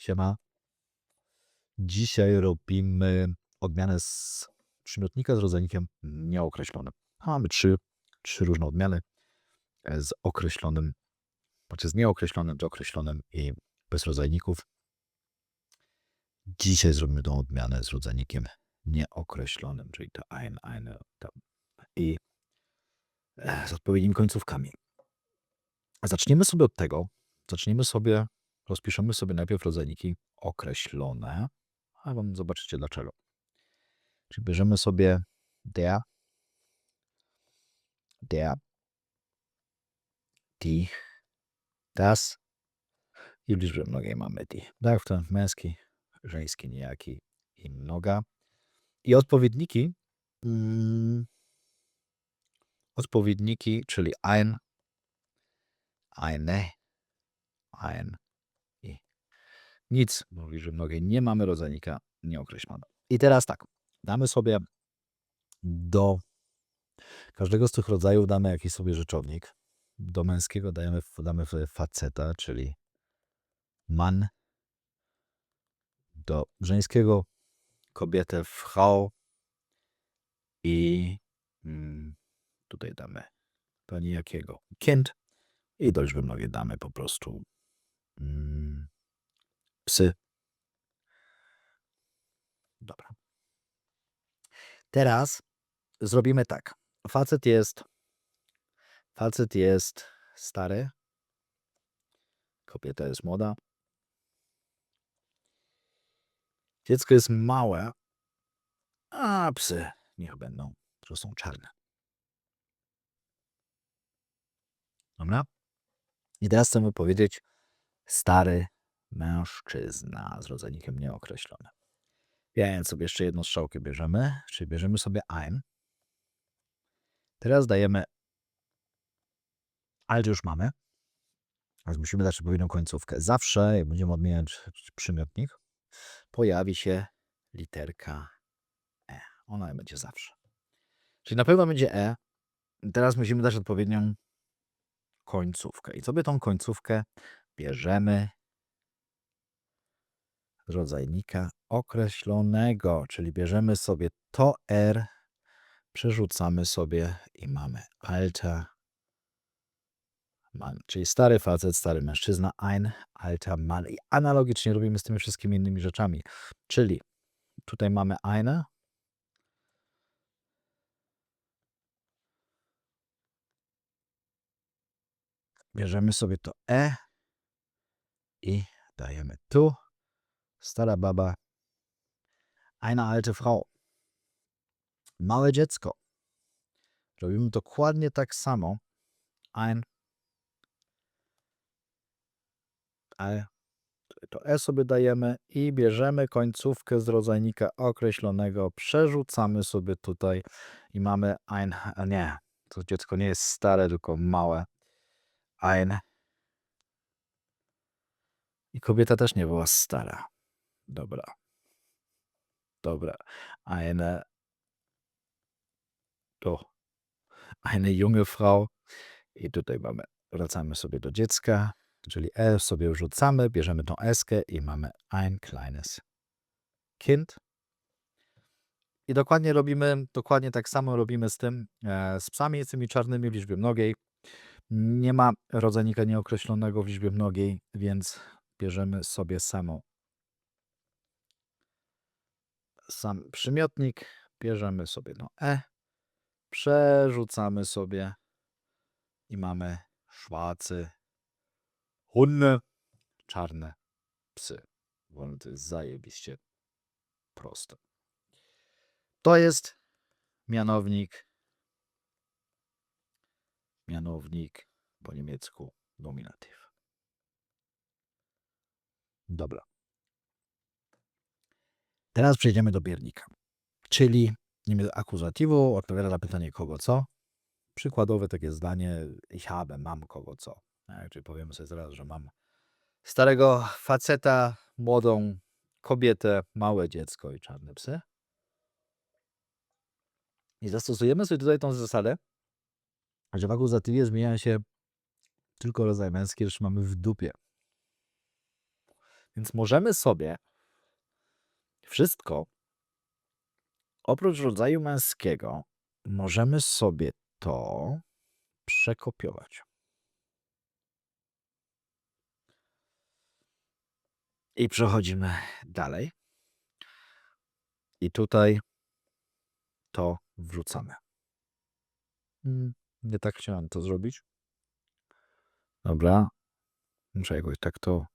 Siema. Dzisiaj robimy odmianę z przymiotnika z rodzajnikiem nieokreślonym. A mamy trzy, trzy różne odmiany e, z określonym, znaczy z nieokreślonym, czy określonym i bez rodzajników. Dzisiaj zrobimy tą odmianę z rodzajnikiem nieokreślonym, czyli to ein, eine tam, i e, z odpowiednimi końcówkami. Zaczniemy sobie od tego, zaczniemy sobie, rozpiszemy sobie najpierw rodzajniki określone, a wam zobaczycie dlaczego. Czyli bierzemy sobie der, der, die, das i w liczbie mnogiej mamy die. Tak, w ten męski, żeński niejaki i mnoga. I odpowiedniki, mm, odpowiedniki, czyli ein, eine, ein nic, w liczbie mnogiej nie mamy rodzajnika nieokreślonego. I teraz tak, damy sobie do każdego z tych rodzajów damy jakiś sobie rzeczownik. Do męskiego dajemy, damy faceta, czyli man. Do żeńskiego kobietę Frau i mm, tutaj damy pani jakiego Kind i do liczby mnogiej damy po prostu mm, psy. Dobra. Teraz zrobimy tak. Facet jest facet jest stary. Kobieta jest młoda. Dziecko jest małe. A psy niech będą, że są czarne. Dobra? I teraz chcemy powiedzieć stary mężczyzna z rodzajnikiem nieokreślonym. Więc sobie jeszcze jedną strzałkę bierzemy, czyli bierzemy sobie ein. Teraz dajemy alt już mamy. Więc musimy dać odpowiednią końcówkę. Zawsze, jak będziemy odmieniać przymiotnik, pojawi się literka e. Ona będzie zawsze. Czyli na pewno będzie e. Teraz musimy dać odpowiednią końcówkę. I sobie tą końcówkę bierzemy rodzajnika określonego, czyli bierzemy sobie to R, przerzucamy sobie i mamy alter Mann, czyli stary facet, stary mężczyzna, ein alter Mann. I analogicznie robimy z tymi wszystkimi innymi rzeczami. Czyli tutaj mamy eine, bierzemy sobie to e i dajemy tu. Stara baba. Eine alte Frau. Małe dziecko. Robimy dokładnie tak samo. Ein. To E sobie dajemy i bierzemy końcówkę z rodzajnika określonego, przerzucamy sobie tutaj i mamy ein, nie, to dziecko nie jest stare, tylko małe. Ein. I kobieta też nie była stara. Dobra. Dobra. Eine. To. Eine junge Frau. I tutaj mamy, wracamy sobie do dziecka, czyli E sobie wrzucamy, bierzemy tą eskę i mamy ein kleines Kind. I dokładnie robimy, dokładnie tak samo robimy z tym, e, z psami, tymi czarnymi w liczbie mnogiej. Nie ma rodzajnika nieokreślonego w liczbie mnogiej, więc bierzemy sobie samo sam przymiotnik, bierzemy sobie no e, przerzucamy sobie i mamy szwacy, hunne, czarne psy. Bo to jest zajebiście proste. To jest mianownik, mianownik po niemiecku nominatyw. Dobra. Teraz przejdziemy do biernika, czyli niemiec akuzatywu odpowiada na pytanie kogo co. Przykładowe takie zdanie ich habe, mam kogo co. Tak, czyli powiemy sobie zaraz, że mam starego faceta, młodą kobietę, małe dziecko i czarne psy. I zastosujemy sobie tutaj tą zasadę, że w akuzatywie zmienia się tylko rodzaj męski, że mamy w dupie. Więc możemy sobie wszystko oprócz rodzaju męskiego, możemy sobie to przekopiować. I przechodzimy dalej. I tutaj to wrzucamy. Mm, Nie tak chciałem to zrobić. Dobra. Muszę jakoś tak to.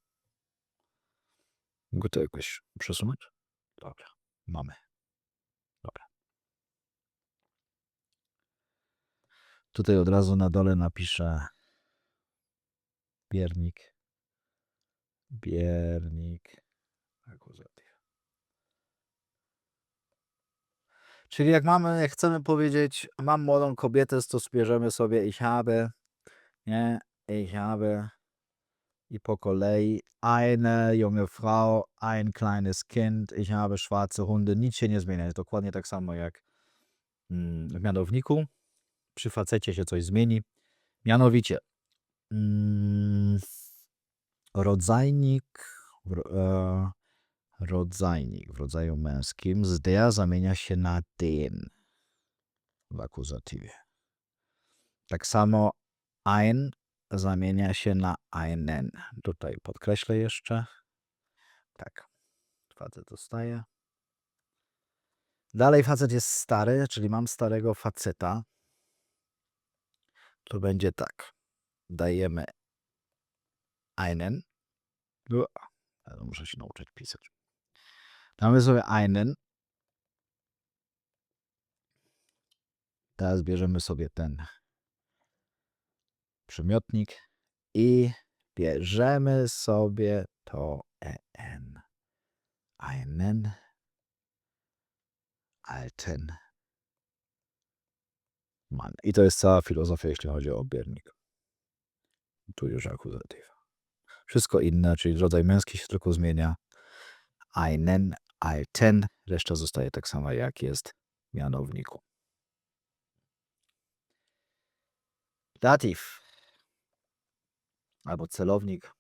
Mogę to jakoś przesunąć? Dobra. Mamy. Dobra. Tutaj od razu na dole napiszę biernik. Biernik. Akuzatyw. Czyli jak mamy, jak chcemy powiedzieć, mam młodą kobietę, to zbierzemy sobie ich habe, nie? Ich habe i po kolei eine junge Frau, ein kleines Kind, ich habe schwarze Hunde. Nic się nie zmienia. Jest dokładnie tak samo jak mm, w mianowniku. Przy facecie się coś zmieni. Mianowicie mm, rodzajnik, e, rodzajnik w rodzaju męskim z der zamienia się na den w akuzatywie. Tak samo ein zamienia się na einen. Tutaj podkreślę jeszcze. Tak. Facet dostaje. Dalej facet jest stary, czyli mam starego faceta. To będzie tak. Dajemy einen. Muszę się nauczyć pisać. Damy sobie einen. Teraz bierzemy sobie ten przymiotnik i bierzemy sobie to en. Einen alten Mann. I to jest cała filozofia, jeśli chodzi o biernik. Tu już akuzatyw. Wszystko inne, czyli rodzaj męski się tylko zmienia. Einen, alten. Reszta zostaje tak sama, jak jest w mianowniku. Datyw. Albo celownik.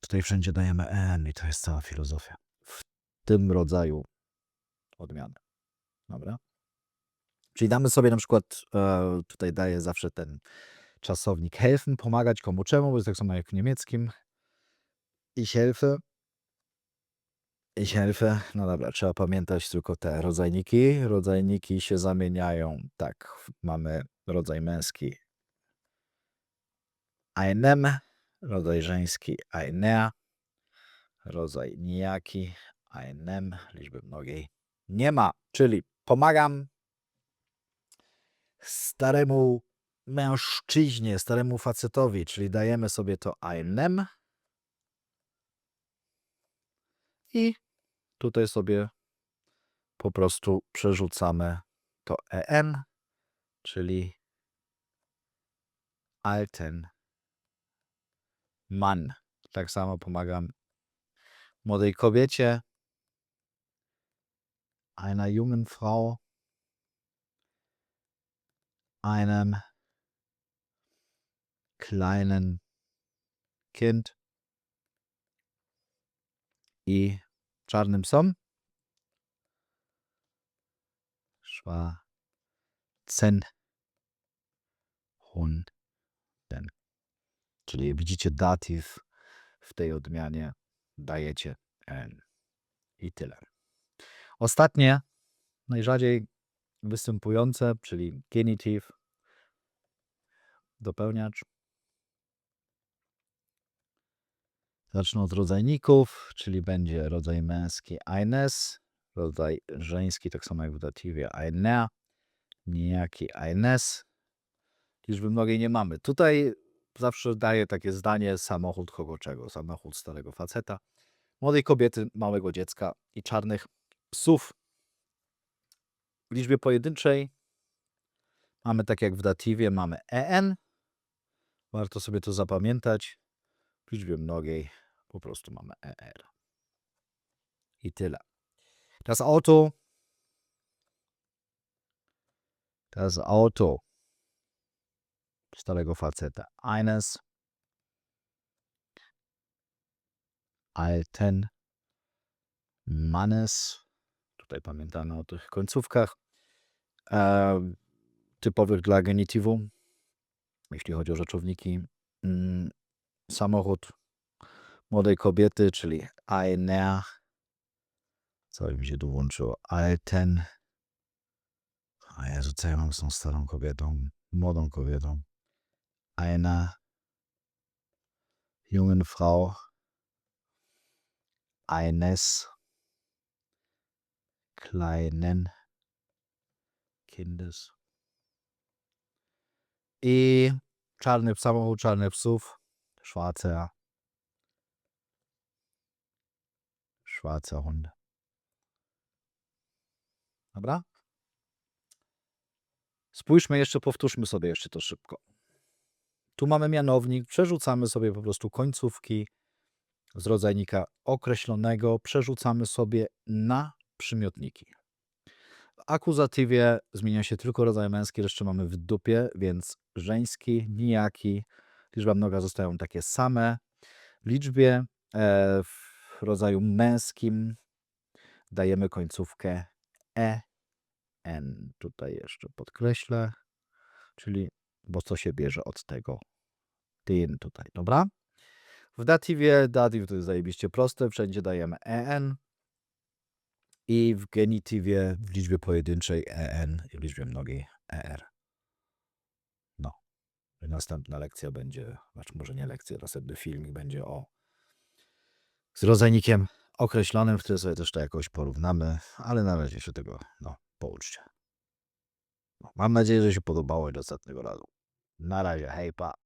Tutaj wszędzie dajemy en i to jest cała filozofia. W tym rodzaju odmiany. Dobra? Czyli damy sobie na przykład, e, tutaj daję zawsze ten czasownik helfen, pomagać komu czemu, bo jest tak samo jak w niemieckim. Ich helfe. Ich helfe. No dobra, trzeba pamiętać tylko te rodzajniki. Rodzajniki się zamieniają. Tak, mamy rodzaj męski einem, rodzaj żeński einer, rodzaj nijaki einem, liczby mnogiej nie ma. Czyli pomagam staremu mężczyźnie, staremu facetowi, czyli dajemy sobie to einem i tutaj sobie po prostu przerzucamy to en, czyli alten Mann. Tak samo pomagam młodej kobiecie, einer jungen Frau, einem kleinen Kind i czarnym psom. Schwarzen Hunden. Czyli widzicie datyw w tej odmianie dajecie n. I tyle. Ostatnie, najrzadziej występujące, czyli genitive, dopełniacz. Zacznę od rodzajników, czyli będzie rodzaj męski eines, rodzaj żeński, tak samo jak w datywie einer, niejaki eines. Liczby mnogiej nie mamy. Tutaj zawsze daję takie zdanie samochód kogo czego. Samochód starego faceta, młodej kobiety, małego dziecka i czarnych psów. W liczbie pojedynczej mamy tak jak w datywie, mamy en. Warto sobie to zapamiętać. W liczbie mnogiej po prostu mamy er. I tyle. Das Auto. Das Auto starego faceta. Eines. alten Mannes. Tutaj pamiętamy o tych końcówkach e, typowych dla genitywu, jeśli chodzi o rzeczowniki. Mm, samochód młodej kobiety, czyli einer. Co mi się tu włączyło? Alten. A Jezu, co ja mam z tą starą kobietą? Młodą kobietą. Einer jungen Frau eines kleinen Kindes. I czarny samochód, czarny psów, schwarzer, schwarzer Hund. Dobra? Spójrzmy jeszcze, powtórzmy sobie jeszcze to szybko. Tu mamy mianownik, przerzucamy sobie po prostu końcówki z rodzajnika określonego, przerzucamy sobie na przymiotniki. W akuzatywie zmienia się tylko rodzaj męski, resztę mamy w dupie, więc żeński, nijaki, liczba mnoga zostają takie same. W liczbie e, w rodzaju męskim dajemy końcówkę e, n. Tutaj jeszcze podkreślę, czyli bo co się bierze od tego den tutaj, dobra? W datywie, datyw to jest zajebiście proste, wszędzie dajemy en i w genitywie w liczbie pojedynczej en i w liczbie mnogiej er. No. Następna lekcja będzie, znaczy może nie lekcja, następny filmik będzie o z rodzajnikiem określonym, w którym sobie też to jakoś porównamy, ale na razie się tego, no, pouczcie. No, mam nadzieję, że się podobało i do ostatniego razu. Na razie, hej, pa.